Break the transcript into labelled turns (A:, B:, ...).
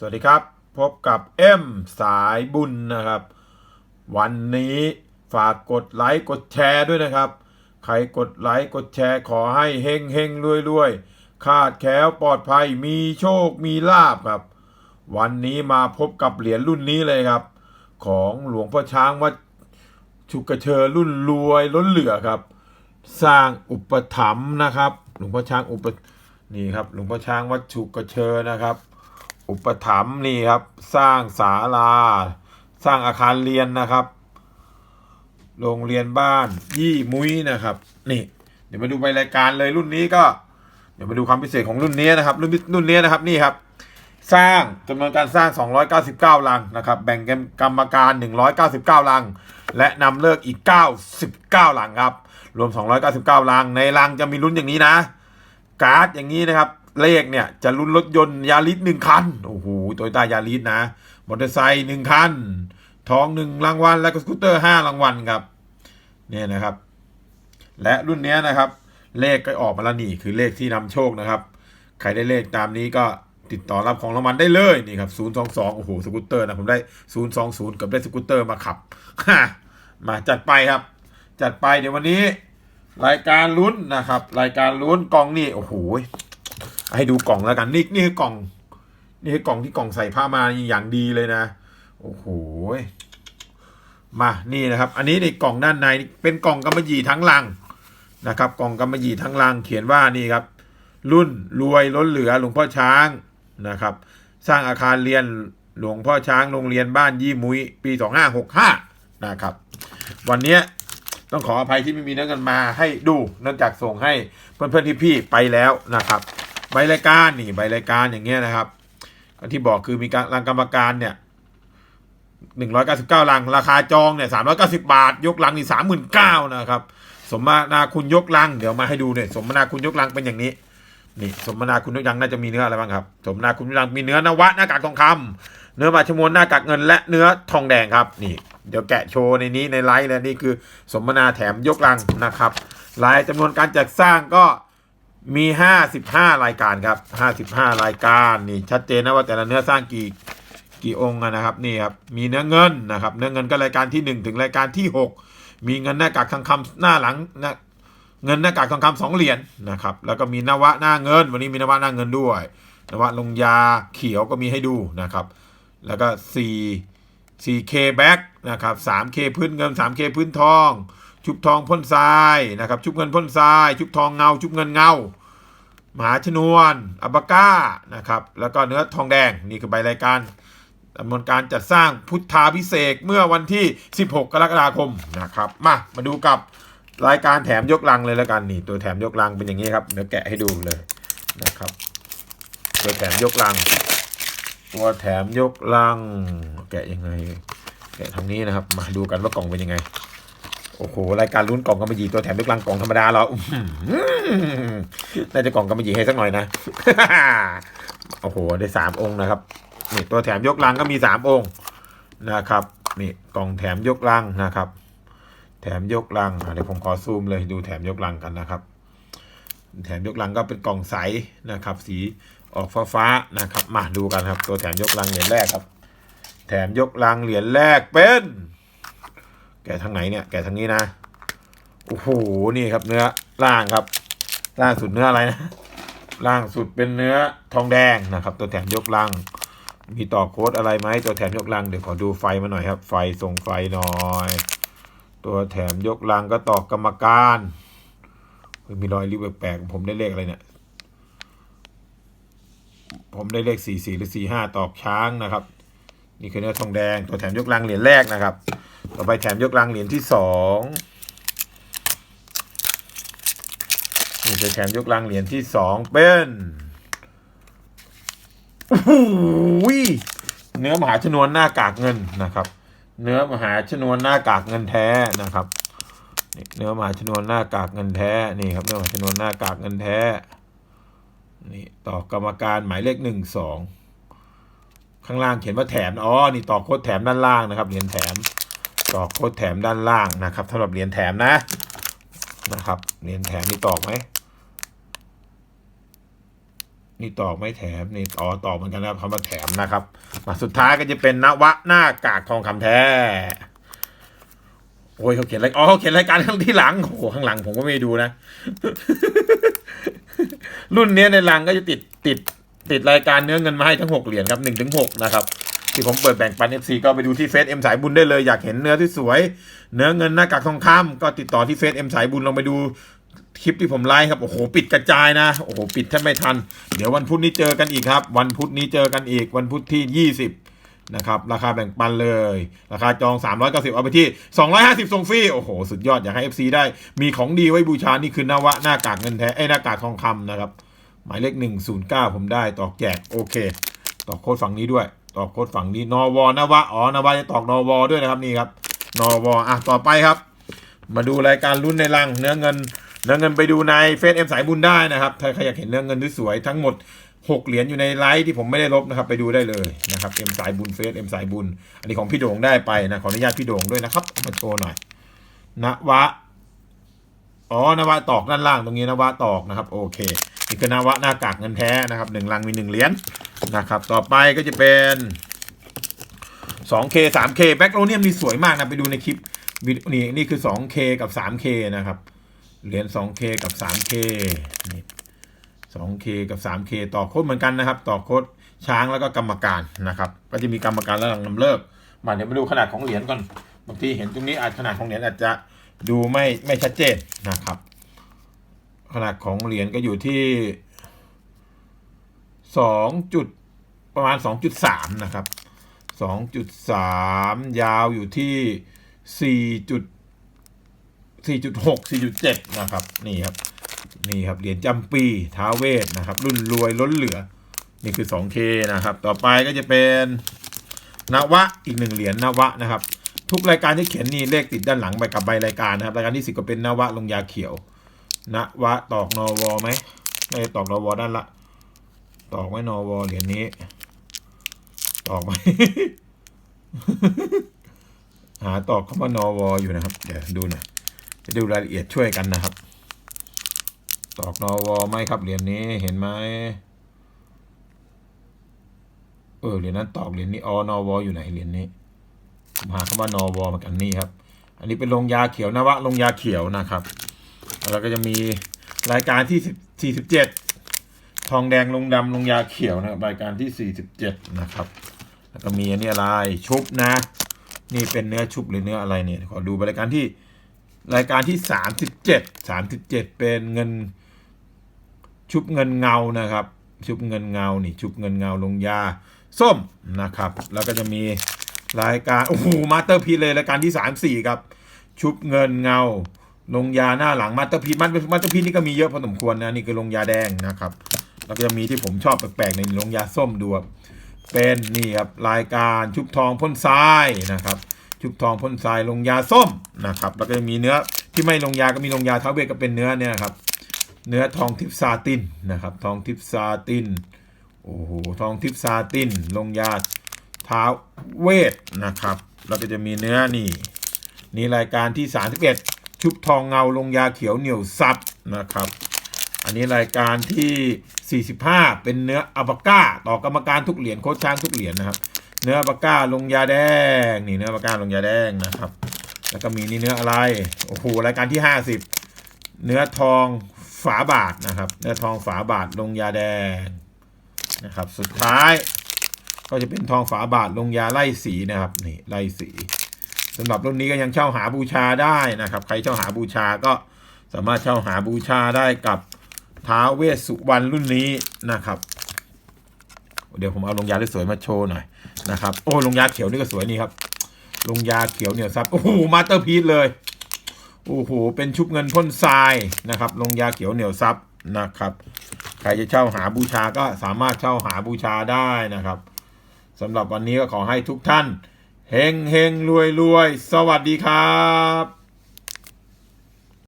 A: สวัสดีครับ พบกับเอ็มสายบุญนะครับ วันนี้ฝากกดไลค์กดแชร์ด้วยนะครับ ใครกดไลค์กดแชร์ขอให้เฮงเฮงรวยรวยคาดแคล้วปลอดภัยมีโชคมีลาบครับ วันนี้มาพบกับเหรียญรุ่นนี้เลยครับ ของหลวงพ่อช้างวัดชุกกระเชอรุ่นรวยล้นเหลือครับ สร้างอุปถัมภ์นะครับ หลวงพ่อช้างอุปนี่ครับหลวงพ่อช้างวัดชุกกระเชอนะครับ อุปถัมภ์นี่ครับ สร้างศาลา สร้างอาคารเรียนนะครับ โรงเรียนบ้านยี่มุ้ยนะครับ นี่ เดี๋ยวมาดูใบรายการเลยรุ่นนี้ก็ เดี๋ยวมาดูความพิเศษของรุ่นนี้นะครับ รุ่นรุ่นนี้นะครับนี่ครับ สร้างจำนวนการสร้าง 299 ลังนะครับ แบ่งกันกรรมการ 199 ลัง และนำเลิกอีก 99 ลังครับ รวม 299 ลัง ในลังจะมีลุ้นอย่างนี้นะ การ์ดอย่างนี้นะครับ เลขเนี่ย จะลุ้นรถยนต์ยาริสหนึ่งคัน โอ้โหโตโยต้ายาริสนะ มอเตอร์ไซค์หนึ่งคัน ทองหนึ่งรางวัล และก็สกูตเตอร์ห้ารางวัลครับ เนี่ยนะครับ และรุ่นนี้นะครับ เลขก็ออกมาแล้วนี่ คือเลขที่นำโชคนะครับ ใครได้เลขตามนี้ก็ติดต่อรับของรางวัลได้เลยนี่ครับ 022 โอ้โห สกูตเตอร์นะ ผมได้ 020 กับได้สกูตเตอร์มาขับ มาจัดไปครับ จัดไปเดี๋ยววันนี้ รายการลุ้นนะครับ รายการลุ้นกองนี่ โอ้โห ให้ดูกล่องแล้วกันนี่นี่คือกล่อง นี่คือกล่องที่กล่องใส่ผ้ามาอย่างดีเลยนะ โอ้โหมานี่นะครับ อันนี้ในกล่องด้านในเป็นกล่องกำมะหยี่ทั้งลังนะครับ กล่องกำมะหยี่ทั้งลัง เขียนว่านี่ครับ รุ่นรวยล้นเหลือหลวงพ่อช้างนะครับ สร้างอาคารเรียนหลวงพ่อช้างโรงเรียนบ้านยี่มุยปี2565นะครับ วันนี้ต้องขออภัยที่ไม่มีนื้อกันมาให้ดูเนื่องจากส่งให้เพื่อนๆที่พี่ไปแล้วนะครับ ใบรายการนี่ใบรายการอย่างเงี้ยนะครับก็ที่บอกคือมีการรังกรรมการเนี่ยหนึ่งร้อยเก้าสิบเก้าลัง ราคาจองเนี่ยสามร้อยเก้าสิบาท ยกลังนี่สามหมื่นเก้านะครับ สมนาคุณยกลัง เดี๋ยวมาให้ดูเนี่ยสมนาคุณยกลังเป็นอย่างนี้ นี่ สมนาคุณยกลังน่าจะมีเนื้ออะไรบ้างครับ สมนาคุณยกลังมีเนื้อนวะหน้ากากทองคำเนื้อมาชมวนหน้ากากเงินและเนื้อทองแดงครับ นี่ เดี๋ยวแกะโชว์ในนี้ในไลฟ์แล้วนี่คือ สมนาแถมยกลังนะครับรายจำนวนการจัดสร้างก็ มี 55 รายการครับ 55 รายการนี่ชัดเจนนะว่าแต่ละเนื้อสร้างกี่กี่องค์นะครับนี่ครับมีเนื้อเงินนะครับ เนื้อเงินก็รายการที่ 1 ถึงรายการที่ 6 มีเงินหน้ากากทองคำหน้าหลังนะเงินหน้ากากทองคำสองเหรียญนะครับแล้วก็มีนวะหน้าเงิน วันนี้มีนวะหน้าเงินด้วย นวะลงยาเขียวก็มีให้ดูนะครับ แล้วก็ 4 4K back นะครับ 3K พื้นเงิน 3K พื้นทอง ชุบทองพ่นทรายนะครับชุบเงินพ่นทราย ชุบทองเงา ชุบเงินเงามหาชนวนอับาก้านะครับแล้วก็เนื้อทองแดงนี่คือใบรายการดำเนินการจัดสร้างพุทธาพิเศษเมื่อวันที่ 16 กรกฎาคมนะครับมามาดูกับรายการแถมยกลังเลยแล้วกันนี่ตัวแถมยกลังเป็นอย่างนี้ครับเดี๋ยวแกะให้ดูเลยนะครับตัวแถมยกลัง ตัวแถมยกลัง แกะยังไง แกะทางนี้นะครับ มาดูกันว่ากล่องเป็นยังไง โอ้โหรายการลุ้นกล่องกำมะหยี่ตัวแถมยกลังกล่องธรรมดาเหราน่าจะกล่องกำมะหยี่ให้สักหน่อยนะโอ้โหได้สามองค์นะครับนี่ตัวแถมยกลังก็มีสามองค์นะครับนี่กล่องแถมยกลังนะครับ แถมยกลังอะเดี๋ยวผมขอซูมเลยดูแถมยกลังกันนะครับ แถมยกลังก็เป็นกล่องใสนะครับ สีออกฟ้าฟ้าๆนะครับ มาดูกันครับ ตัวแถมยกลังเหรียญแรกครับ แถมยกลังเหรียญแรกเป็น แกะทางไหนเนี่ย แกะทางนี้นะ โอ้โห นี่ครับเนื้อล่างครับ ล่างสุดเนื้ออะไรนะ ล่างสุดเป็นเนื้อทองแดงนะครับ ตัวแถมยกลัง มีต่อโค้ดอะไรไหม ตัวแถมยกลัง เดี๋ยวขอดูไฟมาหน่อยครับ ไฟส่งไฟหน่อย ตัวแถมยกลังก็ต่อกรรมการ มีรอยริ้วแปลกๆ ผมได้เลขอะไรเนี่ย ผมได้เลขสี่สี่หรือสี่ห้าตอกช้างนะครับ นี่คือเนื้อทองแดง ตัวแถมยกลังเหรียญแรกนะครับ ต่อไปแถมยกลังเหรียญที่สองนี่จะแถมยกลังเหรียญที่สองเป็นโอ้โหเนื้อมหาชนวนหน้ากากเงินนะครับ เนื้อมหาชนวนหน้ากากเงินแท้นะครับเนื้อมหาชนวนหน้ากากเงินแท้นี่ครับเนื้อมหาชนวนหน้ากากเงินแท้นี่ต่อกรรมการหมายเลขหนึ่งสองข้างล่างเขียนว่าแถมอ๋อนี่ต่อโค้ดแถมด้านล่างนะครับเหรียญแถม ต่อโค้ดแถมด้านล่างนะครับสำหรับเหรียญแถมนะนะครับเหรียญแถมนี่ตอกไหมนี่ตอกไม่แถมนี่อ๋อตอกเหมือนกันนะครับคำว่าแถมนะครับ มาสุดท้ายก็จะเป็นนวะหน้ากากทองคำแท้โอ้ยเขาเขียนอะไรอ๋อเขาเขียนรายการข้างที่หลังโอ้โหข้างหลังผมก็ไม่ดูนะ รุ่นเนี้ยในหลังก็จะติดติดติดรายการเนื้อเงินมาให้ทั้งหกเหรียญครับหนึ่งถึงหกนะครับ ที่ผมเปิดแบ่งปัน FC ก็ไปดูที่เฟซเอ็มสายบุญได้เลยอยากเห็นเนื้อที่สวย เนื้อเงินหน้ากากทองคำก็ติดต่อที่เฟซเอ็มสายบุญลองไปดูคลิปที่ผมไลฟ์ครับ โอ้โห ปิดกระจายนะ โอ้โห ปิดแทบไม่ทัน เดี๋ยววันพุธนี้เจอกันอีกครับ วันพุธนี้เจอกันอีก วันพุธที่ 20 นะครับ ราคาแบ่งปันเลย ราคาจอง 390 เอาไปที่ 250ส่งฟรี โอ้โห สุดยอด อยากให้ FC ได้ มีของดีไว้บูชา นี่คือนวะหน้ากากเงินแท้ ไอ้หน้ากากทองคำนะครับ หมายเลข 109 ผมได้ ตอกแจก โอเค ตอกโค้ดฝั่งนี้ด้วย ตอกโค้ดฝั่งนี้นวนวะอ๋อนวะจะตอกนวด้วยนะครับนี่ครับนวอะต่อไปครับ มาดูรายการลุ้นในรังเนื้อเงิน เนื้อเงินไปดูในเฟซเอ็มสายบุญได้นะครับถ้าใครอยากเห็นเนื้อเงินสวยทั้งหมด6เหรียญอยู่ในไลฟ์ที่ผมไม่ได้ลบนะครับ ไปดูได้เลยนะครับเอ็มสายบุญเฟซเอ็มสายบุญ อันนี้ของพี่โด่งได้ไปนะขออนุญาตพี่โด่งด้วยนะครับมาโชว์หน่อยนวะอ๋อนวะตอกด้านล่างตรงนี้นวะตอกนะครับ โอเคนี่คือนวะหน้ากากเงินแท้นะครับหนึ่งลังมีหนึ่งเหรียญ นะครับต่อไปก็จะเป็น 2K 3K แบ็กโรเนียมนี่สวยมากนะ ไปดูในคลิปนี่นี่คือ 2K กับ 3K นะครับ เหรียญ 2K กับ 3K นี่ 2K กับ 3K ต่อโค้ดเหมือนกันนะครับ ต่อโค้ดช้างแล้วก็กรรมการนะครับ ก็จะมีกรรมการและหลังนำเลิกมาเดี๋ยวมาดูขนาดของเหรียญก่อนบางทีเห็นตรงนี้อาจขนาดของเหรียญอาจจะดูไม่ไม่ชัดเจนนะครับ ขนาดของเหรียญก็อยู่ที่ สองจุดประมาณ 2.3 นะครับ 2.3 ยาวอยู่ที่ 4. จุด4.6 4.7 นะครับ นี่ครับ นี่ครับ เหรียญจำปีท้าเวทนะครับ รุ่นรวยล้นเหลือ นี่คือ 2K นะครับ ต่อไปก็จะเป็นนวะ อีกหนึ่งเหรียญนวะนะครับ ทุกรายการที่เขียนนี่เลขติดด้านหลังไปกับใบรายการนะครับ รายการที่สิบก็เป็นนวะลงยาเขียวนวะตอกนวไหมไม่ตอกนวด้านละ ตอกไว้นอวเหรียญนี้ ตอกไหมหาตอกคำว่านอวอยู่นะครับ เดี๋ยวดูน่อยจะดูรายละเอียดช่วยกันนะครับ ตอกนอวไหมครับเหรียญนี้เห็นไหมเออเหรียญนั้นตอกเหรียญนี้อ๋อนอวอยู่ไหนเหรียญนี้ผมหาคำว่านอวเหมากันนี่ครับ อันนี้เป็นลงยาเขียวนวะลงยาเขียวนะครับ แล้วก็จะมีรายการที่สี่สิบเจ็ด ทองแดงลงดำลงยาเขียวนะครับรายการที่สี่สิบเจ็ดนะครับ แล้วก็มีอันนี้อะไรชุบนะ นี่เป็นเนื้อชุบหรือเนื้ออะไรเนี่ยขอดูรายการที่รายการที่สามสิบเจ็ดสามสิบเจ็ดเป็นเงิน ชุบเงินเงานะครับ ชุบเงินเงานี่ ชุบเงินเงาลงยาส้มนะครับ แล้วก็จะมีรายการโอ้โหมาสเตอร์พีเลยรายการที่สามสี่ครับ ชุบเงินเงาลงยาหน้าหลังมาสเตอร์พีมาสมาสเตอร์พีนี่ก็มีเยอะพอสมควรนะนี่คือลงยาแดงนะครับ แล้วก็จะมีที่ผมชอบแปลกๆในลงยาส้มดูเป็นนี่ครับรายการชุบทองพ่นทรายนะครับชุบทองพ่นทรายลงยาส้มนะครับแล้วก็จะมีเนื้อที่ไม่ลงยาก็มีลงยาเท้าเวทก็เป็นเนื้อเนี่ยครับเนื้อทองทิพซาตินนะครับทองทิพซาตินโอ้โหทองทิพซาตินลงยาเท้าเวทนะครับแล้วก็จะมีเนื้อนี่นี่รายการที่ 31 ชุบทองเงาลงยาเขียวเหนียวซับนะครับ อันนี้รายการที่ 45 เป็นเนื้ออัปาก้า ต่อกรรมการทุกเหรียญโค้ชช้างทุกเหรียญนะครับ เนื้ออัปาก้าลงยาแดงนี่เนื้ออัปาก้าลงยาแดงนะครับ แล้วก็มีนี่เนื้ออะไรโอ้โหรายการที่ 50 เนื้อทองฝาบาทนะครับ เนื้อทองฝาบาทลงยาแดงนะครับ สุดท้ายก็จะเป็นทองฝาบาทลงยาไล่สีนะครับนี่ไล่สีสำหรับรุ่นนี้ก็ยังเช่าหาบูชาได้นะครับ ใครเช่าหาบูชาก็สามารถเช่าหาบูชาได้กับ ท้าเวสสุวรรณรุ่นนี้นะครับ เดี๋ยวผมเอาลงยาที่สวยมาโชว์หน่อยนะครับ โอ้ลงยาเขียวนี่ก็สวยนี่ครับ ลงยาเขียวเหนียวซับโอ้โหมาสเตอร์พีซเลยโอ้โหเป็นชุบเงินพ่นทรายนะครับ ลงยาเขียวเหนียวซับนะครับ ใครจะเช่าหาบูชาก็สามารถเช่าหาบูชาได้นะครับสำหรับวันนี้ก็ขอให้ทุกท่านเฮงเฮงรวยรวยสวัสดีครับ